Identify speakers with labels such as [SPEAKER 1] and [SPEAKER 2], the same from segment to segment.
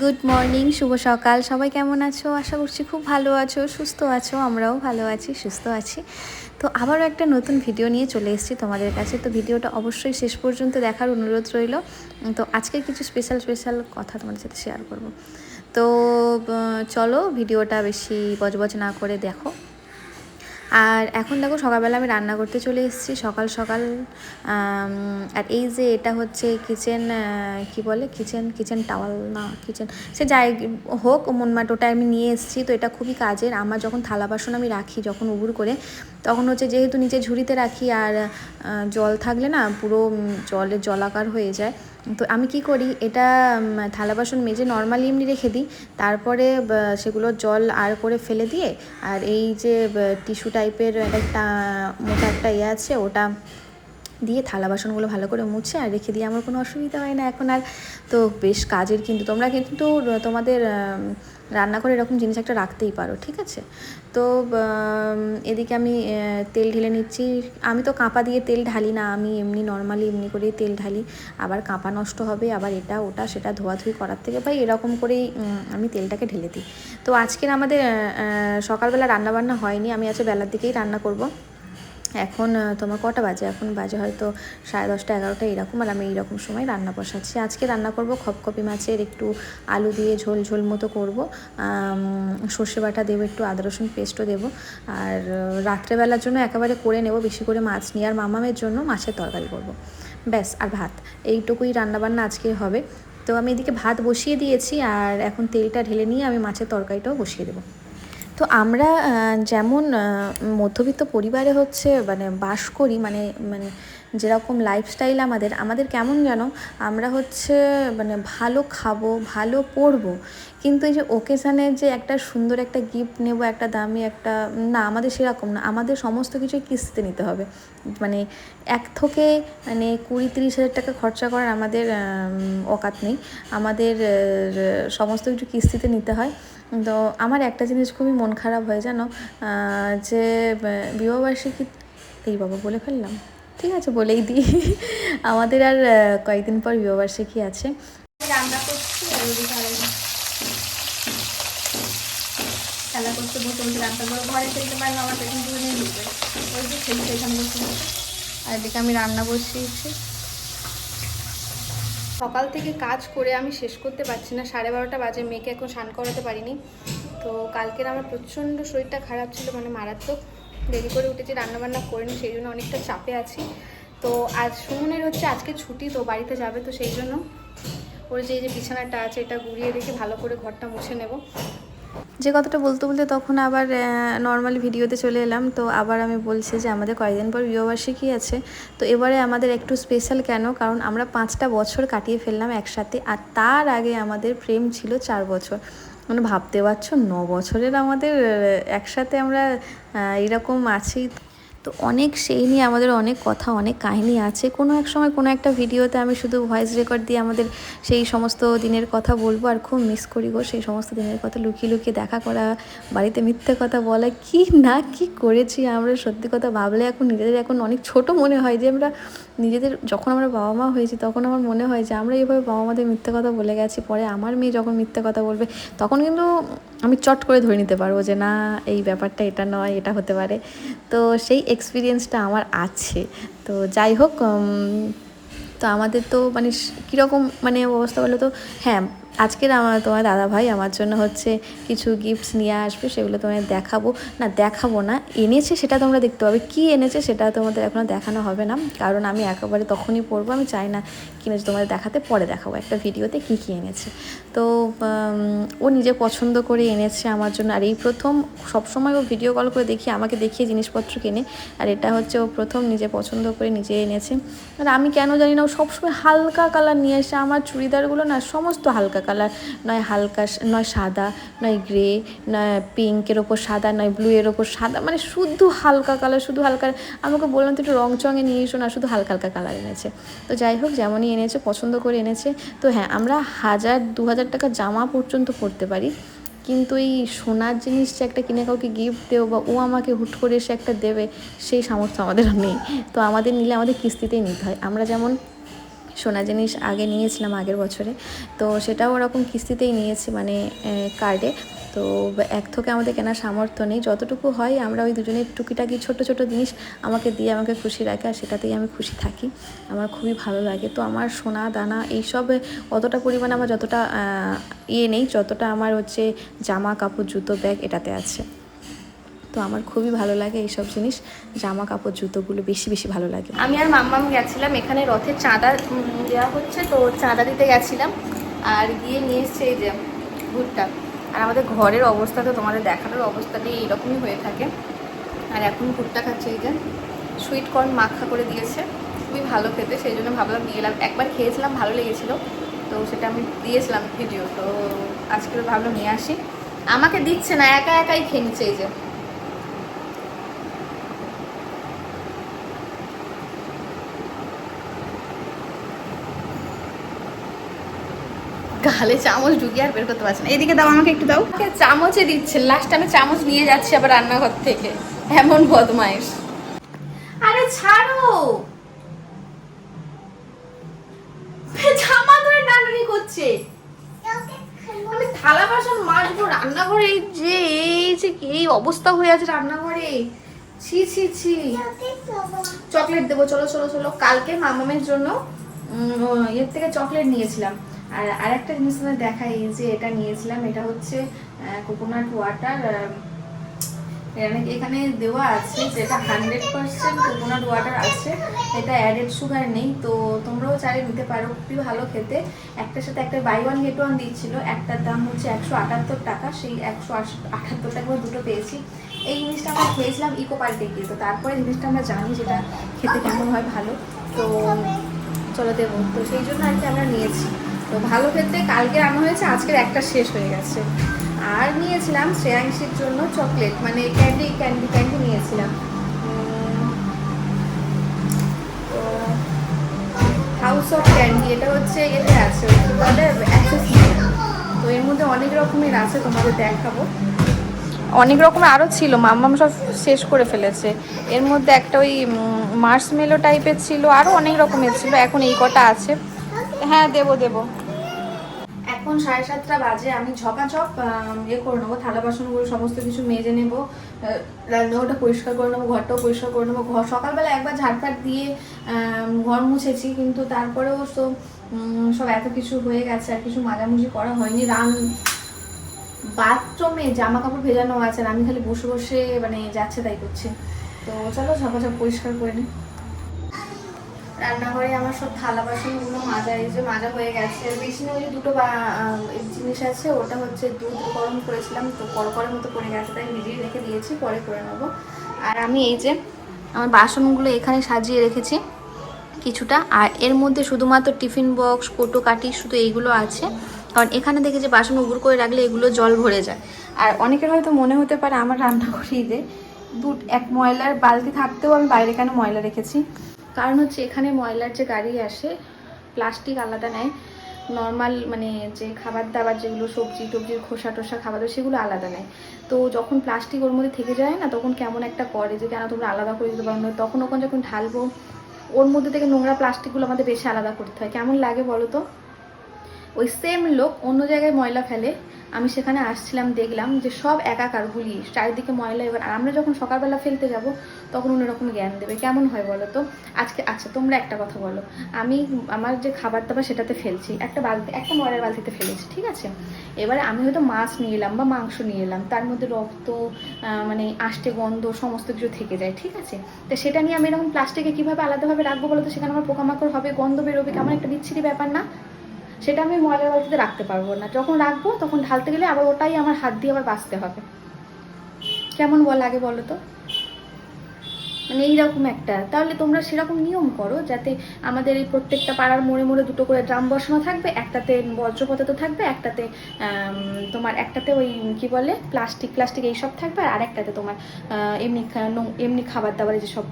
[SPEAKER 1] Good morning শুভ সকাল। সবাই কেমন আছো? আশা করছি খুব ভালো আছো, সুস্থ আছো, আমরাও ভালো আছি, সুস্থ আছি। তো আবারও একটা নতুন ভিডিও নিয়ে চলে এসেছি তোমাদের কাছে। তো ভিডিওটা অবশ্যই শেষ পর্যন্ত দেখার অনুরোধ রইল। তো আজকে কিছু স্পেশাল স্পেশাল কথা তোমাদের সাথে শেয়ার করব। তো চলো ভিডিওটা বেশি বজবজ না করে দেখো। আর এখন দেখো সকালবেলা আমি রান্না করতে চলে এসেছি। সকাল সকাল আর এই যে এটা হচ্ছে কিচেন কি বলে? কিচেন কিচেন টাওয়াল না কিচেন সে যাই হোক, মনমাট ওটা আমি নিয়ে এসেছি। তো এটা খুবই কাজের। আমার যখন থালা বাসন আমি রাখি যখন উবুর করে, তখন হচ্ছে যেহেতু নিচে ঝুড়িতে রাখি আর জল থাকলে না পুরো জলে জলাকার হয়ে যায়। তো আমি কি করি, এটা থালা বাসন মেজে নর্মালি এমনি রেখে দিই, তারপরে সেগুলো জল আর করে ফেলে দিয়ে, আর এই যে টিস্যু টাইপের একটা মোটা একটা ইয়ে আছে, ওটা দিয়ে থালা বাসনগুলো ভালো করে মুছে আর রেখে দিয়ে আমার কোনো অসুবিধা হয় না। এখন আর তো বেশ কাজের কিন্তু তোমরা কিন্তু, তোমাদের রান্না করে এরকম জিনিস একটা রাখতেই পারো, ঠিক আছে? তো এদিকে আমি তেল ঢেলে নিচ্ছি। আমি তো কাঁপা দিয়ে তেল ঢালি না, আমি এমনি নর্মালি এমনি করেই তেল ঢালি। আবার কাঁপা নষ্ট হবে, আবার এটা, ওটা, সেটা ধোয়াধুয়ি করার থেকে ভাই এরকম করেই আমি তেলটাকে ঢেলে দিই। তো আজকের আমাদের সকালবেলা রান্নাবান্না হয়নি, আমি আজকে বেলার দিকেই রান্না করব। এখন তোমার কটা বাজে? এখন বাজে হয়তো সাড়ে দশটা, এগারোটা, এরকম, আর আমি এইরকম সময় রান্না বসাচ্ছি। আজকে রান্না করব খপখপি মাছের, একটু আলু দিয়ে ঝোল ঝোল মতো করব। সর্ষে বাটা দেবো, একটু আদা, রসুন পেস্টও দেবো। আর রাত্রেবেলার জন্য একেবারে করে নেব, বেশি করে মাছ নিয়ে। আর মামামের জন্য মাছের তরকারি করব। ব্যাস, আর ভাত। এইটুকুই রান্নাবান্না আজকে হবে। তো আমি এদিকে ভাত বসিয়ে দিয়েছি, আর এখন তেলটা ঢেলে নিয়ে আমি মাছের তরকারিটাও বসিয়ে দেবো। তো আমরা যেমন মধ্যবিত্ত পরিবারে হচ্ছে মানে বাস করি মানে মানে যেরকম লাইফস্টাইল আমাদের আমাদের কেমন যেন আমরা হচ্ছে মানে ভালো খাব ভালো পরবো কিন্তু এই যে ওকেশানে যে একটা সুন্দর একটা গিফট নেব একটা দামি একটা না আমাদের সেরকম না। আমাদের সমস্ত কিছুই কিস্তিতে নিতে হবে। মানে এক থেকে মানে কুড়ি তিরিশ হাজার টাকা খরচা করার আমাদের আম, অকাত নেই। আমাদের সমস্ত কিছু কিস্তিতে নিতে হয়। তো আমার একটা জিনিস খুবই মন খারাপ হয় জানো? যে বিবাহবার্ষিকী এই বাবা বলে ফেললাম। ঠিক আছে, বলেই দিই। আমাদের আর কয়েকদিন পর বিবাহবার্ষিকী আছে। রান্না করছি খেলা রান্না খেলতে আর এদিকে আমি রান্না বসিয়েছি। সকাল থেকে কাজ করে আমি শেষ করতে পারছি না। সাড়ে বারোটা বাজে, মেয়েকে এখন স্নান করাতে পারিনি। তো কালকের আমার প্রচণ্ড শরীরটা খারাপ ছিল মানে মারাত্মক। দেরি করে উঠেছি, রান্নাবান্না করিনি, সেই জন্য অনেকটা চাপে আছি। তো আজ সুমনের হচ্ছে আজকে ছুটি, তো বাড়িতে যাবে তো সেই জন্য। ওর যে যে বিছানাটা আছে, এটা গুড়িয়ে রেখে ভালো করে ঘরটা মুছে নেব। যে কথাটা বলতে বলতে তখন আবার নর্মাল ভিডিওতে চলে এলাম। তো আবার আমি বলছি যে আমাদের কয়েকদিন পর বিবাহবার্ষিকী আছে। তো এবারে আমাদের একটু স্পেশাল কেন? কারণ আমরা পাঁচটা বছর কাটিয়ে ফেললাম একসাথে, আর তার আগে আমাদের প্রেম ছিল চার বছর। মানে ভাবতে পারছ, ন বছরের আমাদের একসাথে আমরা এরকম আছি। তো অনেক সেই নিয়ে আমাদের অনেক কথা, অনেক কাহিনী আছে। কোনো এক সময় কোনো একটা ভিডিওতে আমি শুধু ভয়েস রেকর্ড দিয়ে আমাদের সেই সমস্ত দিনের কথা বলব আর খুব মিস করি গো সেই সমস্ত দিনের কথা। লুকিয়ে লুকিয়ে দেখা করা, বাড়িতে মিথ্যে কথা বলা, কি না কি করেছি আমরা সত্যি কথা ভাবলে এখন নিজেদের এখন অনেক ছোট মনে হয় যে আমরা নিজেদের যখন আমরা বাবা মা হয়েছি, তখন আমার মনে হয় যে আমরা এইভাবে বাবা মাদের মিথ্যে কথা বলে গেছি, পরে আমার মেয়ে যখন মিথ্যে কথা বলবে, তখন কিন্তু আমি চট করে ধরে নিতে পারব যে না, এই ব্যাপারটা এটা নয়, এটা হতে পারে। তো সেই এক্সপিরিয়েন্সটা আমার আছে। তো যাই হোক তো আমাদের তো মানে কীরকম মানে অবস্থা বলো তো? হ্যাঁ আজকের আমার তোমার দাদা ভাই আমার জন্য হচ্ছে কিছু গিফটস নিয়ে আসবে, সেগুলো তোমায় দেখাবো। না দেখাবো না, এনেছে সেটা তোমরা দেখতে পাবে। কি এনেছে সেটা তোমাদের এখনও দেখানো হবে না, কারণ আমি একেবারে তখনই পড়ব আমি চাই না কিনেছে তোমাদের দেখাতে, পরে দেখাবো। একটা ভিডিওতে কি কি এনেছে। তো ও নিজে পছন্দ করে এনেছে আমার জন্য, আর এই প্রথম সবসময় ও ভিডিও কল করে দেখি, আমাকে দেখিয়ে জিনিসপত্র কেনে, আর এটা হচ্ছে ও প্রথম নিজে পছন্দ করে নিজে এনেছে। আর আমি কেন জানি না, ও সবসময় হালকা কালার নিয়ে এসে, আমার চুড়িদারগুলো না, সমস্ত হালকা কালার নয় হালকা নয় সাদা, নয় গ্রে, নয় পিঙ্কের ওপর সাদা, নয় ব্লু এর ওপর সাদা মানে শুধু হালকা কালার, শুধু হালকা আমাকে বললাম তো একটু রং চঙে নিয়ে এসো না, শুধু হালকা হালকা কালার এনেছে। তো যাই হোক, যেমনই এনেছে, পছন্দ করে এনেছে। তো হ্যাঁ আমরা হাজার দু হাজার টাকা জামা পর্যন্ত পরতে পারি। কিন্তু এই সোনার জিনিস যে একটা কিনে কাউকে গিফট দেবো বা ও আমাকে হুট করে এসে একটা দেবে, সেই সামর্থ্য আমাদের নেই। তো আমাদের নিলে আমাদের কিস্তিতেই নিতে হয়। আমরা যেমন
[SPEAKER 2] সোনা জিনিস আগে নিয়েছিলাম আগের বছরে। তো সেটাও ওরকম কিস্তিতেই নিয়েছি মানে কার্ডে তো এক থোকে আমাদের কেনার সামর্থ্য নেই। যতটুকু হয় আমরা ওই দুজনের টুকিটাকি ছোট ছোট জিনিস আমাকে দিয়ে আমাকে খুশি রাখে আর সেটাতেই আমি খুশি থাকি। আমার খুবই ভালো লাগে। তো আমার সোনা, দানা এইসব অতটা পরিমাণে আমার যতটা ইয়ে নেই, যতটা আমার হচ্ছে জামা, কাপড়, জুতো, ব্যাগ এটাতে আছে। তো আমার খুবই ভালো লাগে এইসব জিনিস। জামা কাপড় জুতোগুলো বেশি বেশি ভালো লাগে।
[SPEAKER 1] আমি আর মাম্মাম গেছিলাম, এখানে রথে চাঁদা দেওয়া হচ্ছে, তো চাঁদা দিতে গেছিলাম। আর গিয়ে নিয়ে এসছে এই যে ভুট্টা। আর আমাদের ঘরের অবস্থা তো তোমাদের দেখানোর অবস্থাটি এইরকমই হয়ে থাকে। আর এখন ভুট্টা খাচ্ছে এই যে। সুইট কর্ন মাখা করে দিয়েছে। খুবই ভালো খেতে, সেই জন্য ভাবলাম নিয়ে এলাম। একবার খেয়েছিলাম, ভালো লেগেছিলো। তো সেটা আমি দিয়েছিলাম ভিডিও তো আজকে ভাবলাম নিয়ে আসি। আমাকে দিচ্ছে না, একা একাই খেয়ে নিচ্ছে এই যে। গালে চামচ ঢুকিয়ে আর বের করতে পারছি না। এদিকে দাও আমাকে একটু দাও। চামচে দিচ্ছে লাস্ট আমি চামচ নিয়ে যাচ্ছি আবার রান্নাঘর থেকে। এমন বদমাইশ। আরে ছাড়ো। জামা ধরে টানাটানি করছে। আমি থালা বাসন মাজবো রান্নাঘরে যে এই যে এই অবস্থা হয়ে আছে রান্নাঘরে। ছি ছি ছি। চকলেট দেবো চলো চলো চলো। কালকে মামামের জন্য এর থেকে চকলেট নিয়েছিলাম। আর আরেকটা জিনিস তোমাদের দেখাই যে এটা নিয়েছিলাম, এটা হচ্ছে কোকোনাট ওয়াটার এখানে দেওয়া আছে যেটা হান্ড্রেড পার্সেন্ট কোকোনাট ওয়াটার আছে, এটা অ্যাডেড সুগার নেই, তো তোমরাও চাইলে নিতে পারো, খুবই ভালো খেতে। একটার সাথে একটা বাই ওয়ান গেট ওয়ান দিচ্ছিল, একটার দাম হচ্ছে একশো আটাত্তর টাকা, সেই একশো আটাত্তর টাকা দুটো পেয়েছি। এই জিনিসটা আমরা খেয়েছিলাম ইকো পার্কে গিয়ে, তো তারপরে জিনিসটা আমরা জানি যেটা খেতে কেমন হয় ভালো, তো চলো দেবো, তো সেই জন্য আর কি আমরা নিয়েছি। তো ভালো ক্ষেত্রে কালকে আনা হয়েছে, আজকের একটা শেষ হয়ে গেছে। আর নিয়েছিলাম শ্রেয়াংশীর জন্য চকলেট মানে ক্যান্ডি ক্যান্ডি ক্যান্ডি নিয়েছিলাম। তো হাউস অফ ক্যান্ডি এটা হচ্ছে এতে আছে তো এর মধ্যে অনেক রকমের আছে, তোমাদের দেখাবো। অনেক রকমের আরও ছিল, মাম্মাম সব শেষ করে ফেলেছে। এর মধ্যে একটা ওই মার্সমেলো টাইপের ছিল আরও অনেক রকমের ছিল, এখন এই কটা আছে। হ্যাঁ দেবো দেবো। এখন সাড়ে সাতটা বাজে, আমি ঝকাঝক ইয়ে করে নেব, থালা বাসনগুলো, সমস্ত কিছু মেজে নেব রান্নাঘরটা পরিষ্কার করে নেব, ঘরটাও পরিষ্কার করে নেব, ঘর, সকালবেলা একবার ঝাড়ফাট দিয়ে ঘর মুছেছি, কিন্তু তারপরেও তো সব এত কিছু হয়ে গেছে, আর কিছু মাজামুজি করা হয়নি, রান, বাথরুমে জামা কাপড় ভেজানো আছে, আর আমি খালি বসে বসে মানে যাচ্ছে তাই করছি। তো চলো ঝপাঝপ পরিষ্কার করে নিই রান্নাঘরে আমার সব থালা বাসনগুলো মাজা, এই যে মাজা হয়ে গেছে। বেসিনে ওই যে দুটো জিনিস আছে, ওটা হচ্ছে দুধ গরম করেছিলাম, তো কড়কড়ের মতো পড়ে গেছে, তাই ভিজিয়ে রেখে দিয়েছি, পরে করে নেব। আর আমি এই যে আমার বাসনগুলো এখানে সাজিয়ে রেখেছি কিছুটা, আর এর মধ্যে শুধুমাত্র টিফিন বক্স কোটো কাটি শুধু এইগুলো আছে। কারণ এখানে দেখে যে বাসন উবুর করে রাখলে এগুলো জল ভরে যায়। আর অনেকের হয়তো মনে হতে পারে আমার রান্নাঘরেই যে দু এক ময়লার বালতি থাকতেও আমি বাইরে কেন ময়লা রেখেছি? কারণ হচ্ছে এখানে ময়লার যে গাড়ি আসে প্লাস্টিক আলাদা নেয়। নর্মাল মানে যে খাবার দাবার যেগুলো, সবজি টবজির খোসা টোসা খাবার সেগুলো আলাদা নেয়। তো যখন প্লাস্টিক ওর মধ্যে থেকে যায় না, তখন কেমন একটা করে যে, কেন তোমরা আলাদা করে দিতে পারো না? তখন ওখানে যখন ঢালবো, ওর মধ্যে থেকে নোংরা প্লাস্টিকগুলো আমাদের বেশি আলাদা করতে হয়। কেমন লাগে বলো তো? ওই সেম লোক অন্য জায়গায় ময়লা ফেলে, আমি সেখানে আসছিলাম, দেখলাম যে সব একাকার গুলি, চারিদিকে ময়লা এবার, আর আমরা যখন সকালবেলা ফেলতে যাব, তখন অন্যরকম জ্ঞান দেবে। কেমন হয় বলো তো? আজকে আচ্ছা তোমরা একটা কথা বলো। আমি আমার যে খাবার দাবার সেটাতে ফেলছি, একটা বালতি, একটা ময়লার বালতিতে ফেলেছি, ঠিক আছে? এবারে আমি হয়তো মাছ নিয়ে এলাম বা মাংস নিয়ে এলাম, তার মধ্যে রক্ত মানে আষ্টে গন্ধ সমস্ত কিছু থেকে যায়, ঠিক আছে? তো সেটা নিয়ে আমি এরকম প্লাস্টিকে কীভাবে আলাদাভাবে রাখব বলো তো? সেখানে আমার পোকামাকড় হবে, গন্ধ বেরোবে, কেমন একটা বিচ্ছিরি ব্যাপার না? সেটা আমি ময়লার বালতিতে রাখতে পারব না। যখন রাখব তখন ঢালতে গেলে আবার ওটাই আমার হাত দিয়ে আবার বাঁচতে হবে। কেমন বল আগে বলো তো? মানে এইরকম একটা। তাহলে তোমরা সেরকম নিয়ম করো যাতে আমাদের এই প্রত্যেকটা পাড়ার মোড়ে মোড়ে দুটো করে ড্রাম বসানো থাকবে, একটাতে বজ্র পদার্থ থাকবে, একটাতে তোমার একটাতে ওই কি বলে? প্লাস্টিক প্লাস্টিক এইসব থাকবে আর আরেকটাতে তোমার এমনি এমনি খাবার দাবারের যেসব,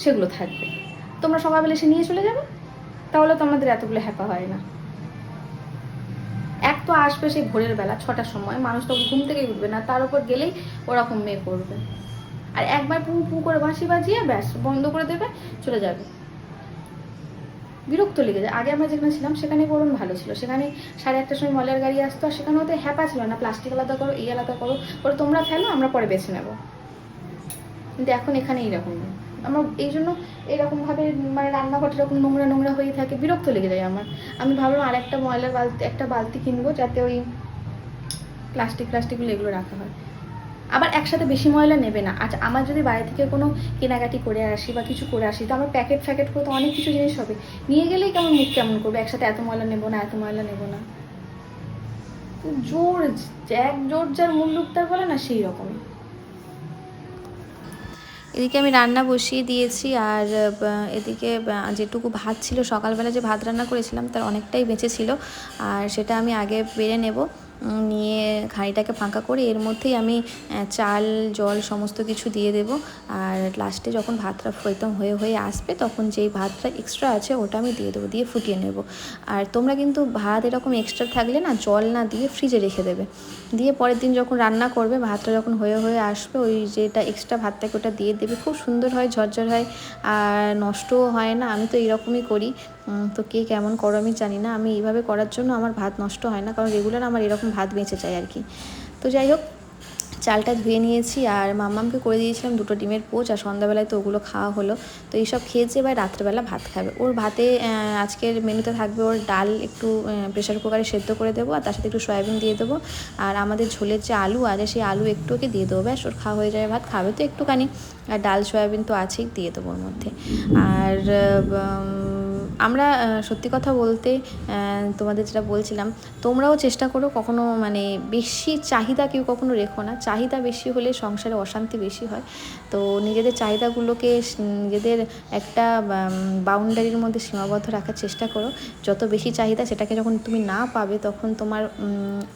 [SPEAKER 1] সেগুলো থাকবে। তোমরা সবাই সকালবেলা এসে নিয়ে চলে যাবে। তাহলে তো আমাদের এতগুলো হ্যাপা হয় না। এক তো আসবে সেই ভোরের বেলা, ছটার সময়। মানুষ তো ঘুম থেকেই উঠবে না, তার উপর গেলেই ওরকম মেয়ে করবে আর একবার পু পু করে বাঁশি বাজিয়ে ব্যাস, বন্ধ করে দেবে, চলে যাবে।
[SPEAKER 3] বিরক্ত লেগে যায়। আগে আমরা যেখানে ছিলাম সেখানে বরং ভালো ছিল। সেখানে সাড়ে আটটার সময় মলের গাড়ি আসতো, আর সেখানে ওদের হ্যাপা ছিল না। প্লাস্টিক আলাদা করো, এই আলাদা করো। পরে তোমরা ফেলো, আমরা পরে বেছে নেব। কিন্তু এখন এখানে এইরকম আমার এই জন্য এরকমভাবে মানে রান্নাঘরটা এরকম নোংরা নোংরা হয়ে থাকে, বিরক্ত লেগে যায় আমার। আমি ভাবলাম আর একটা ময়লার বালতি, একটা বালতি কিনবো যাতে ওই প্লাস্টিক প্লাস্টিকগুলো এগুলো রাখা হয়। আবার একসাথে বেশি ময়লা নেবে না। আচ্ছা আমার যদি বাইরে থেকে কোনো কেনাকাটি করে আসি বা কিছু করে আসি, তো আমার প্যাকেট ফ্যাকেট করে তো অনেক কিছু জিনিস হবে। নিয়ে গেলেই কেমন মুখ কেমন করবে? একসাথে এত ময়লা নেব না, এত ময়লা নেব না। জোর এক জোর যার মুল্লুক তার বলে না, সেই রকমই।
[SPEAKER 1] এদিকে আমি রান্না বসিয়ে দিয়েছি আর এদিকে যেটুকু ভাত ছিল, সকালবেলা যে ভাত রান্না করেছিলাম তার অনেকটাই বেঁচে ছিল। আর সেটা আমি আগে বেড়ে নেব নিয়ে হাঁড়িটাকে ফাঁকা করে এর মধ্যেই আমি চাল, জল সমস্ত কিছু দিয়ে দেব। আর লাস্টে যখন ভাতটা একদম হয়ে হয়ে আসবে তখন যেই ভাতটা এক্সট্রা আছে ওটা আমি দিয়ে দেবো, দিয়ে ফুটিয়ে নেব। আর তোমরা কিন্তু ভাত এরকম এক্সট্রা থাকলে না জল না দিয়ে ফ্রিজে রেখে দেবে। দিয়ে পরের দিন যখন রান্না করবে, ভাতটা যখন হয়ে হয়ে আসবে, ওই যেটা এক্সট্রা ভাত থাকে ওটা দিয়ে দেবে। খুব সুন্দর হয়, ঝরঝর হয়, আর নষ্টও হয় না। আমি তো এইরকমই করি। তো কে কেমন করো আমি জানি না। আমি এইভাবে করার জন্য আমার ভাত নষ্ট হয় না, কারণ রেগুলার আমার এরকম ভাত বেঁচে যায় আর কি। তো যাই হোক চালটা ধুয়ে নিয়েছি আর মাম্মামকে করে দিয়েছিলাম দুটো ডিমের পোচ আর সন্ধ্যাবেলায় তো ওগুলো খাওয়া হলো। তো এইসব খেয়েছে এবার রাত্রেবেলা ভাত খাবে। ওর ভাতে আজকের মেনুতে থাকবে ওর ডাল একটু প্রেশার কুকারে সেদ্ধ করে দেবো আর তার সাথে একটু সয়াবিন দিয়ে দেবো। আর আমাদের ঝোলের যে আলু আছে সেই আলু একটু ওকে দিয়ে দেবো। ব্যাস, ওর খাওয়া হয়ে যাবে, ভাত খাবে তো একটুখানি। আর ডাল, সয়াবিন তো আছেই, দিয়ে দেবো ওর মধ্যে। আর আমরা সত্যি কথা বলতে তোমাদের যেটা বলছিলাম, তোমরাও চেষ্টা করো কখনো মানে বেশি চাহিদা কেউ কখনো রেখো না। চাহিদা বেশি হলে সংসারে অশান্তি বেশি হয়। তো নিজেদের চাহিদাগুলোকে নিজেদের একটা বাউন্ডারির মধ্যে সীমাবদ্ধ রাখার চেষ্টা করো। যত বেশি চাহিদা সেটাকে যখন তুমি না পাবে, তখন তোমার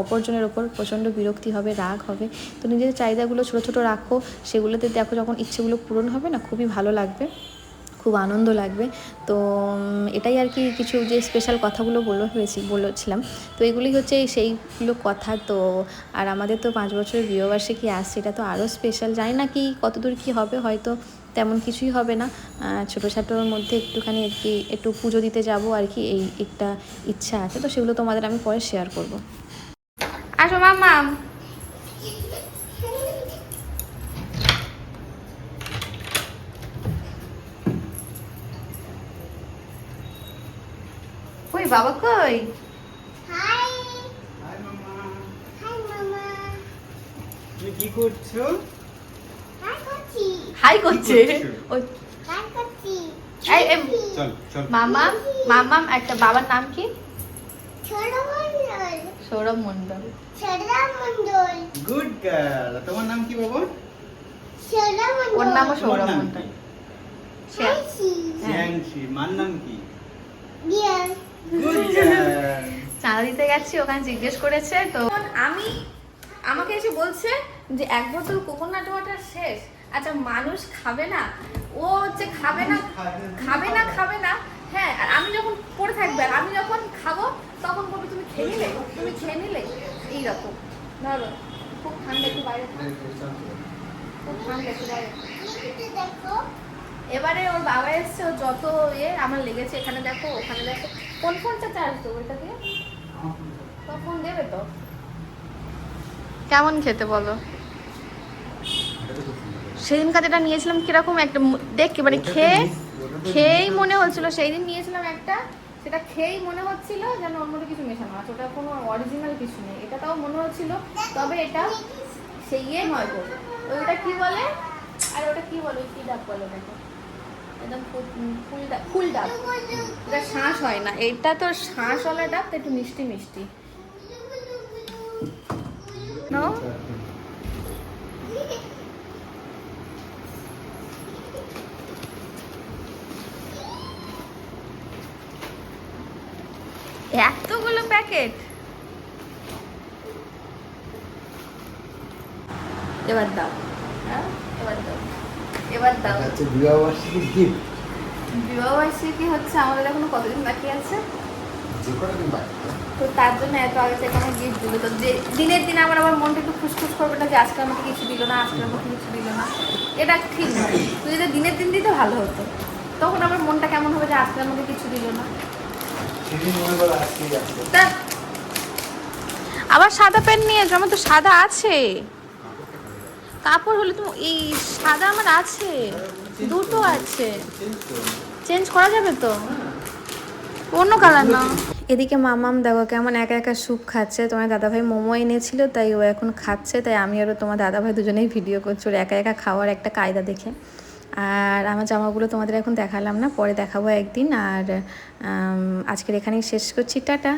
[SPEAKER 1] অপরজনের ওপর প্রচণ্ড বিরক্তি হবে, রাগ হবে। তো নিজেদের চাহিদাগুলো ছোটো ছোটো রাখো। সেগুলোতে দেখো যখন ইচ্ছেগুলো পূরণ হবে না, খুবই ভালো লাগবে। খুব আনন্দ লাগবে। তো এটাই আর কি কিছু যে স্পেশাল কথাগুলো বলে, হয়েছি, বলেছিলাম। তো এগুলি হচ্ছে সেইগুলো কথা। তো, আর আমাদের তো পাঁচ বছরের বিবাহবার্ষিকী আসছে, এটা তো আরও স্পেশাল জানি না কি, কতদূর কি হবে, হয়তো তেমন কিছুই হবে না। ছোটো ছাটোর মধ্যে একটুখানি আর কি একটু পুজো দিতে যাব আর কি, এই একটা ইচ্ছা আছে। তো সেগুলো তোমাদের আমি পরে শেয়ার করব।
[SPEAKER 3] আসো মাম্মা। কই বাবা কই
[SPEAKER 4] হাই
[SPEAKER 5] হাই মামা
[SPEAKER 4] হাই মামা
[SPEAKER 5] তুমি কি করছ?
[SPEAKER 4] হাই করছি
[SPEAKER 3] হাই করছে
[SPEAKER 5] করছ?
[SPEAKER 3] ওই
[SPEAKER 4] হাই করছি
[SPEAKER 3] এই, এই,
[SPEAKER 5] চল চল।
[SPEAKER 3] মামা মামা একটা বাবার নাম কি?
[SPEAKER 4] ছোট মন্ডল
[SPEAKER 3] সৌরভ মন্ডল
[SPEAKER 5] গুড গার্ল তোমার নাম কি বাবা?
[SPEAKER 4] মন্ডল
[SPEAKER 3] ওর নামও
[SPEAKER 5] তোমার
[SPEAKER 3] সৌরভ
[SPEAKER 5] নাম
[SPEAKER 3] মন্ডল
[SPEAKER 5] জ্যাংশি মার নাম কি? গার্ল
[SPEAKER 3] চাঁদা দিতে গেছি ওখানে জিজ্ঞেস করেছে তো আমি আমাকে এসে বলছে যে এক বোতল কোকোনাট ওয়াটার শেষ। আচ্ছা মানুষ খাবে না? ও হচ্ছে খাবে না খাবে না। খাবে না হ্যাঁ আর আমি যখন পড়ে থাকবে আর আমি যখন খাব তখন বলবে তুমি খেয়ে নিলে? তুমি খেয়ে নিলে? এইরকম। ধরো খুব ঠান্ডা একটু বাইরে খুব ঠান্ডা একটু বাইরে এবারে ওর বাবা এসছে ও যত ইয়ে আমার লেগেছে এখানে দেখো ওখানে দেখো। কোন ফোনটা চার্জ দেবো এটা দিয়ে তো ফোন দেবে তো। কেমন খেতে বলো? সেদিনকার যেটা নিয়েছিলাম কীরকম একটা দেখ মানে খেয়ে খেয়েই মনে হচ্ছিল সেই দিন নিয়েছিলাম একটা সেটা খেয়েই মনে হচ্ছিল যেন ওর মধ্যে কিছু মেশানো আছে। ওটা কোনো অরিজিনাল কিছু নেই। এটা তাও মনে হচ্ছিল তবে এটা সেই ইয়ে নয় গো ওটা কি বলে? আর ওটা কি বলে? ওই কি ডাব বলে দেখো একদম ফুল- ডাব, ফুল ডাব। এটা শ্বাস হয় না। এটা তো শ্বাসওয়ালা ডাব, তো একটু মিষ্টি মিষ্টি। No? এতগুলো প্যাকেট? এবার দাও। হ্যাঁ? এবার দাও। এবার দাও।
[SPEAKER 5] আচ্ছা বিবাহবার্ষিকী গিফট
[SPEAKER 3] বিবাহবার্ষিকী হচ্ছে আমাদের এখনও কতদিন বাকি আছে?
[SPEAKER 5] যে কটা বাকি?
[SPEAKER 3] তো তার জন্য এত আগে থেকে আমার গিফট দিল। তো যে দিনের দিন আমার আবার মনটা একটু খুশখুশ করবে না যে আজকে আমাকে কিছু দিল না আজকে আমাকে কিছু দিল না। এটা ঠিক নয় তুই যদি দিনের দিন দিতে ভালো হতো তখন আমার মনটা কেমন হবে যে আজকে আমাকে কিছু দিল না? আবার সাদা প্যান্ট নিয়ে আমার তো সাদা আছে। কাপড় হলে তো এই সাদা আমার আছে, দুটো আছে। চেঞ্জ করা যাবে তো? অন্য কালার না।
[SPEAKER 1] এদিকে মামাম দেখো কেমন একা একা স্যুপ খাচ্ছে। তোমার দাদাভাই মোমো এনেছিল, তাই ও এখন খাচ্ছে। তাই আমি আরও তোমার দাদাভাই দুজনেই ভিডিও করছি। ওর একা একা খাওয়ার একটা কায়দা দেখে। আর আমার জামাগুলো তোমাদের এখন দেখালাম না, পরে দেখাবো একদিন। আর আজকের এখানেই শেষ করছি। টাটা।